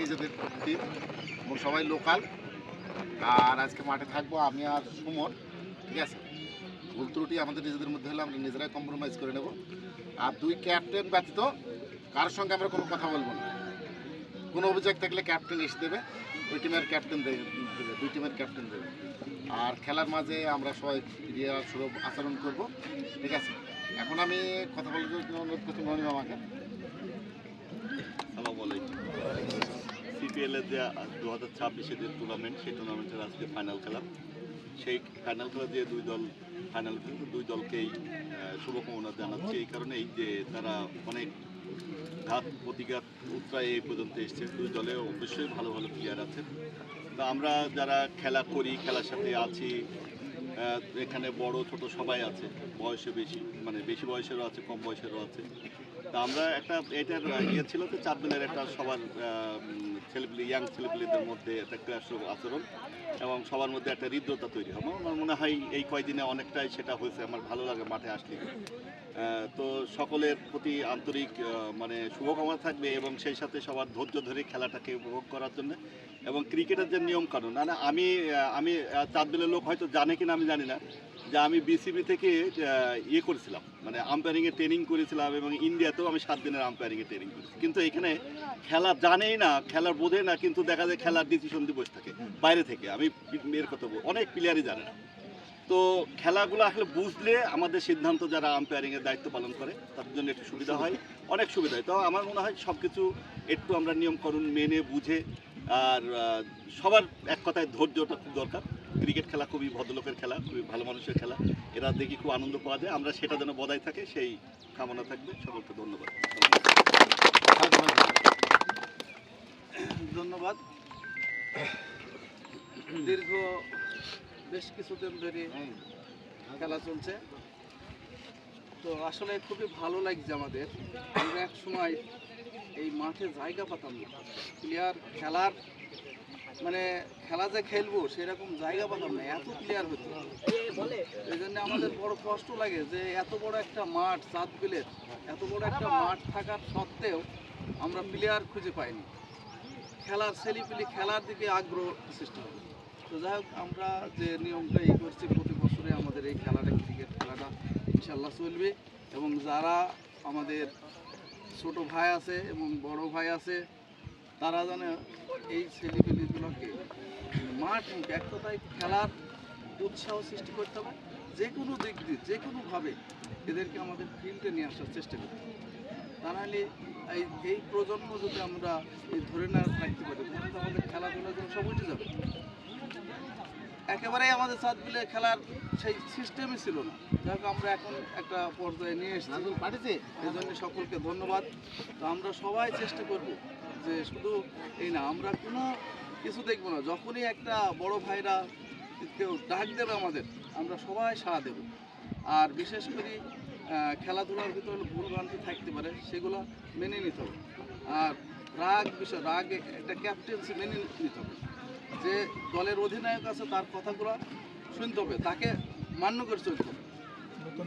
নিজেদের টিম এবং সবাই লোকাল। আর আজকে মাঠে থাকব আমি আর সুমন, ঠিক আছে? ভুল ত্রুটি আমাদের নিজেদের মধ্যে হলে আমরা নিজেরাই কম্প্রোমাইজ করে নেব। আর দুই ক্যাপ্টেন ব্যতীত কারোর সঙ্গে আমরা কোনো কথা বলব না। কোনো অভিযোগ থাকলে ক্যাপ্টেন এসে দেবে, দুই টিমের ক্যাপ্টেন দেবে দুই টিমের ক্যাপ্টেন দেবে। আর খেলার মাঝে আমরা সবাই ক্রিয়া সুলভ আচরণ করব, ঠিক আছে? এখন আমি কথা বলার জন্য অনুরোধ করছি মনিম আমাকে সালাম আলাইকুম এর যে দু হাজার ছাব্বিশে যে টুর্নামেন্ট সেই টুর্নামেন্টের আজকে ফাইনাল খেলা। সেই ফাইনাল খেলা দিয়ে দুই দল ফাইনাল দুই দলকেই শুভকামনা জানাচ্ছি। এই কারণেই যে তারা অনেক ঘাত, প্রতিঘাত উত্তরায় এই পর্যন্ত এসছে। দুই দলে অবশ্যই ভালো ভালো প্লেয়ার আছে তা আমরা যারা খেলা করি, খেলার সাথে আছি এখানে বড়, ছোট সবাই আছে, বয়সে বেশি মানে বেশি বয়সেরও আছে, কম বয়সেরও আছে। তা আমরা একটা, এটার ইয়ে ছিল যে চারদিনের একটা সবার ছেলেপিলি ইয়াং ছেলেপিলিদের মধ্যে একটা ক্লাস আচরণ এবং সবার মধ্যে একটা হৃদ্রতা তৈরি হবে আমার মনে হয় এই কয়দিনে অনেকটাই সেটা হয়েছে আমার ভালো লাগে মাঠে আসলে। তো সকলের প্রতি আন্তরিক মানে শুভকামনা থাকবে এবং সেই সাথে সবার ধৈর্য ধরে খেলাটাকে উপভোগ করার জন্য এবং ক্রিকেটের যে নিয়ম কানুন না না, আমি আমি চাঁদবিলের লোক হয়তো জানে কিনা আমি জানি না যে আমি বিসিবি থেকে ইয়ে করেছিলাম। মানে আম্পায়ারিংয়ে ট্রেনিং করেছিলাম এবং ইন্ডিয়াতেও আমি সাত দিনের আম্পায়ারিংয়ে ট্রেনিং করেছি। কিন্তু এখানে খেলা জানেই না, খেলার বোঝে না, কিন্তু দেখা যায় খেলার ডিসিশন দিয়ে বসে থাকে, বাইরে থেকে। আমি এর কথা বল অনেক প্লেয়ারই জানে না। তো খেলাগুলো আসলে বুঝলে আমাদের সিদ্ধান্ত যারা আম্পায়ারিংয়ের দায়িত্ব পালন করে, তাদের জন্য একটু সুবিধা হয়, অনেক সুবিধা হয়। তো আমার মনে হয় সব কিছু একটু আমরা নিয়মকানুন মেনে, বুঝে, আর সবার এক কথায় ধৈর্যটা খুব দরকার। ক্রিকেট খেলা খুবই ভদ্রলোকের খেলা, খুবই ভালো মানুষের খেলা। এরা দেখি খুব আনন্দ পাওয়া যায়। আমরা সেটা যেন বজায় থাকে, সেই কামনা থাকবে। সকলকে ধন্যবাদ। ধন্যবাদ। দীর্ঘ বেশ কিছুদিন ধরে খেলা চলছে। তো আসলে খুবই ভালো লাগছে আমাদের। আমরা এক সময় এই মাঠে জায়গা পাতাম না। প্লেয়ার খেলার মানে খেলা যে খেলব সেরকম জায়গা পাতাম না, এত প্লেয়ার হতো এই জন্য আমাদের বড় কষ্ট লাগে যে এত বড় একটা মাঠ, চাঁদ বিলের এত বড় একটা মাঠ থাকার সত্ত্বেও আমরা প্লেয়ার খুঁজে পাইনি। খেলার ছেলেপিলি খেলার দিকে আগ্রহ সৃষ্টি হবে তো যাই হোক, আমরা যে নিয়মটা এই করছি, প্রতি বছরে আমাদের এই খেলাটা ক্রিকেট খেলাটা ইনশাল্লাহ চলবে। এবং যারা আমাদের ছোট ভাই আছে এবং বড় ভাই আছে, তারা যেন এই ছেলেপিলিগুলোকে মাঠ কথায় খেলার উৎসাহ সৃষ্টি করতে হবে। যে কোনো দিক দিয়ে যে কোনোভাবে এদেরকে আমাদের ফিল্ডে নিয়ে আসার চেষ্টা করতে হবে। তা নাহলে এই এই প্রজন্ম যদি আমরা এই ধরে না রাখতে পারি তাহলে তো আমাদের খেলাধুলা যেন সব উঠে যাবে। একেবারেই আমাদের সাত খেলার সেই সিস্টেমই ছিল না। যাই আমরা এখন একটা পর্যায়ে নিয়ে এসেছি। পাঠিয়েছে। এই জন্য সকলকে ধন্যবাদ। তো আমরা সবাই চেষ্টা করব যে শুধু এই না আমরা কোনো কিছু দেখব না। যখনই একটা বড় ভাইরা কেউ ডাক দেবে আমাদের, আমরা সবাই সাড়া দেব। আর বিশেষ করে খেলাধুলার ভিতরে ভুল ভ্রান্তি থাকতে পারে, সেগুলো মেনে নিতে হবে। আর রাগ বিষয়, রাগ একটা ক্যাপ্টেন্সি মেনে নিতে হবে। যে দলের অধিনায়ক আছে, তার কথাগুলো শুনতে হবে, তাকে মান্য করে চলতে হবে।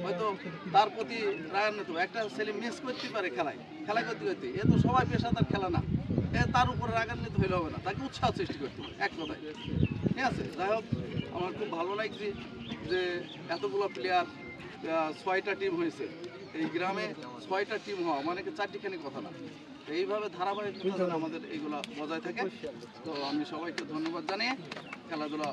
হয়তো তার প্রতি রাগান্বিত হবে। একটা ছেলে মিস করতে পারে খেলায়, খেলা করতে করতে, এ তো সবাই পেশাদার খেলা না। তার উপর রাগান্বিত হইলে হবে না। তাকে উৎসাহ সৃষ্টি করতে হবে, এক কথায়। ঠিক আছে? যাই হোক, আমার খুব ভালো লাগছে যে এতগুলো প্লেয়ার ছয়টা টিম হয়েছে। এই গ্রামে ছয়টা টিম হওয়া মানে কি চারটিখানি কথা না। এইভাবে ধারাবাহিক আমাদের এইগুলো বজায় থাকে। তো আমি সবাইকে ধন্যবাদ জানিয়ে খেলাধুলা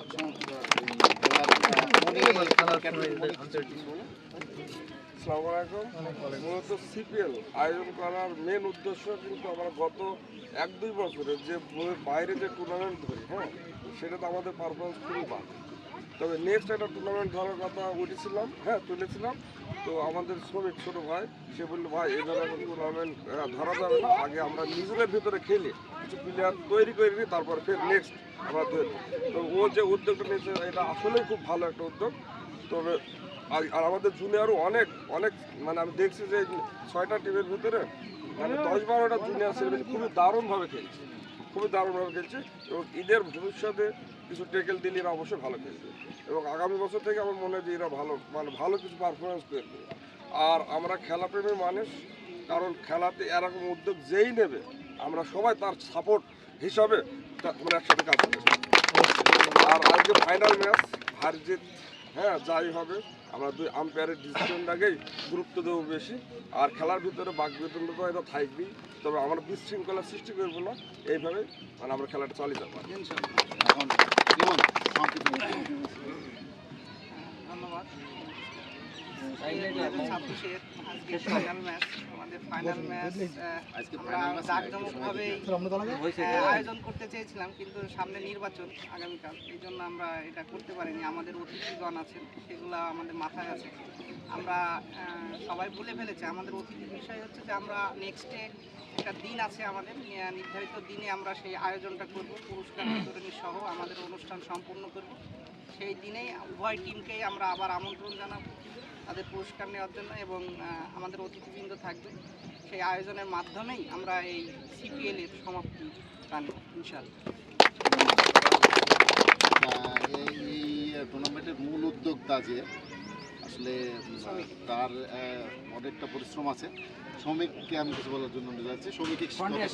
মূলত সিপিএল আয়োজন করার মেন উদ্দেশ্য কিন্তু আমরা গত এক দুই বছরে যে বাইরে যে টুর্নামেন্ট ধরি হ্যাঁ সেটাতে আমাদের পারফরমেন্স খুবই ভালো তবে নেক্সট একটা টুর্নামেন্ট ধরার কথা উঠেছিলাম হ্যাঁ তুলেছিলাম। তো আমাদের শ্রমিক ছোটো ভাই, সে বলল, ভাই এই ধরনের টুর্নামেন্ট ধরা যাবে না। আগে আমরা নিজেদের ভিতরে খেলে। কিছু প্লেয়ার তৈরি করে নিই তারপর ফের নেক্সট আমরা ধরি তো ও যে উদ্যোগটা নিয়েছে, এটা আসলেই খুব ভালো একটা উদ্যোগ। তবে আর আমাদের জুনিয়রও অনেক অনেক মানে আমি দেখছি যে ছয়টা টিমের ভিতরে মানে দশ বারোটা জুনিয়র ছেলে খুবই দারুণভাবে খেলছে। খুবই দারুণভাবে খেলছে এবং ঈদের ভবিষ্যতে কিছু টেকেল দিলে এরা অবশ্যই ভালো খেলবে। এবং আগামী বছর থেকে আমার মনে হয় যে এরা ভালো মানে ভালো কিছু পারফরমেন্স করবে। আর আমরা খেলাপ্রেমী মানুষ, কারণ খেলাতে এরকম উদ্যোগ যেই নেবে আমরা সবাই তার সাপোর্ট হিসাবে আমরা একসাথে কাজ করি আর আজকে ফাইনাল ম্যাচ হার জিত হ্যাঁ যাই হবে আমরা দুই আম্পায়ারের ডিসিশনটাকেই গুরুত্ব দেবো বেশি। আর খেলার ভিতরে বাক বিতন্ড তো এটা থাকবেই তবে আমরা বিশৃঙ্খলা সৃষ্টি করব না এইভাবে মানে আমরা খেলাটা চালিয়ে যাব। ধন্যবাদ। ছাব্বিশের আজকে ফাইনাল ম্যাচ আমাদের ফাইনাল ম্যাচ আমরা জাঁকজমকভাবেই আয়োজন করতে চেয়েছিলাম কিন্তু সামনে নির্বাচন আগামীকাল। এই জন্য আমরা এটা করতে পারিনি। আমাদের অতিথিগণ আছেন সেগুলো আমাদের মাথায় আছে। আমরা সবাই বলে ফেলেছে আমাদের অতিথির বিষয় হচ্ছে যে আমরা নেক্সটে একটা দিন আছে আমাদের নির্ধারিত দিনে আমরা সেই আয়োজনটা করব পুরস্কার বিতরণী সহ আমাদের অনুষ্ঠান সম্পূর্ণ করব। সেই দিনেই উভয় টিমকেই আমরা আবার আমন্ত্রণ জানাব। তাদের পুরস্কার নেওয়ার জন্য এবং আমাদের অতিথিবৃন্দ থাকবে। সেই আয়োজনের মাধ্যমেই আমরা এই সিপিএল এর সমাপ্তি টানব ইনশাল্লাহ এই এই টুর্নামেন্টের মূল উদ্যোক্তা যে আসলে তার অনেকটা পরিশ্রম আছে। শ্রমিককে আমি কিছু বলার জন্য নিয়ে যাচ্ছি। শ্রমিককে। হ্যাঁ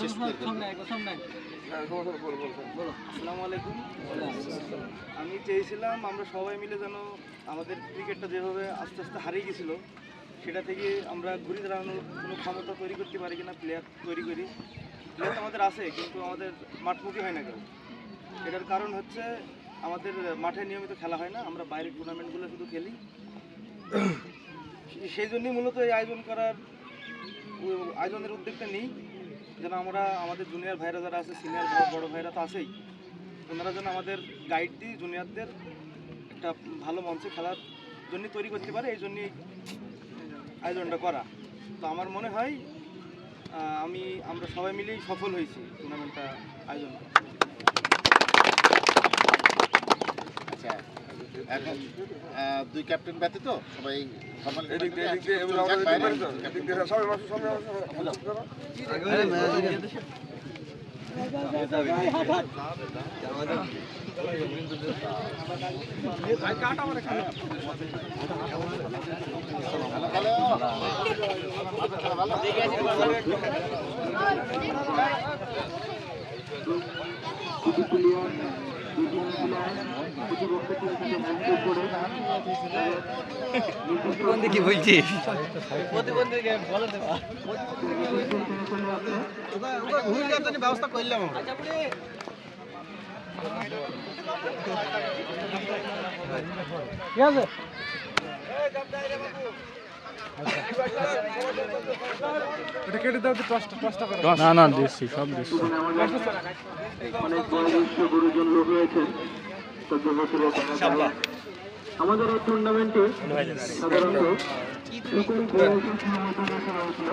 সমস্যা নেই, বলো, বলো, বলো। আসসালামু আলাইকুম। আমি চেয়েছিলাম আমরা সবাই মিলে যেন আমাদের ক্রিকেটটা যেভাবে আস্তে আস্তে হারিয়ে গেছিল সেটা থেকে আমরা ঘুরে দাঁড়ানোর কোনো ক্ষমতা তৈরি করতে পারি কিনা প্লেয়ার তৈরি করি। প্লেয়ার তো আমাদের আছে কিন্তু আমাদের মাঠমুখী হয় না কেউ এটার কারণ হচ্ছে আমাদের মাঠে নিয়মিত খেলা হয় না আমরা বাইরের টুর্নামেন্টগুলো শুধু খেলি। সেই জন্যই মূলত এই আয়োজন করার আয়োজনের উদ্যোগটা নিই যেন আমরা আমাদের জুনিয়র ভাইরা যারা আছে সিনিয়র বড় ভাইরা তো আছেই, ওনারা যেন আমাদের গাইড দিই জুনিয়রদের একটা ভালো মঞ্চে খেলার জন্য তৈরি করতে পারে, এই জন্যই আয়োজনটা করা তো আমার মনে হয় আমি, আমরা সবাই মিলেই সফল হয়েছি টুর্নামেন্টটা আয়োজন। আচ্ছা। এখন দুই ক্যাপ্টেন ব্যতীত সবাই formal তো। ভালো কি বলছিস ব্যবস্থা করলাম ঠিক আছে না না, দিচ্ছি, সব দিচ্ছি অনেক বয়োজ্যেষ্ঠ গুরুজন লোক রয়েছেন। আমাদের এই টুর্নামেন্টে সাধারণত করা হয়েছিল।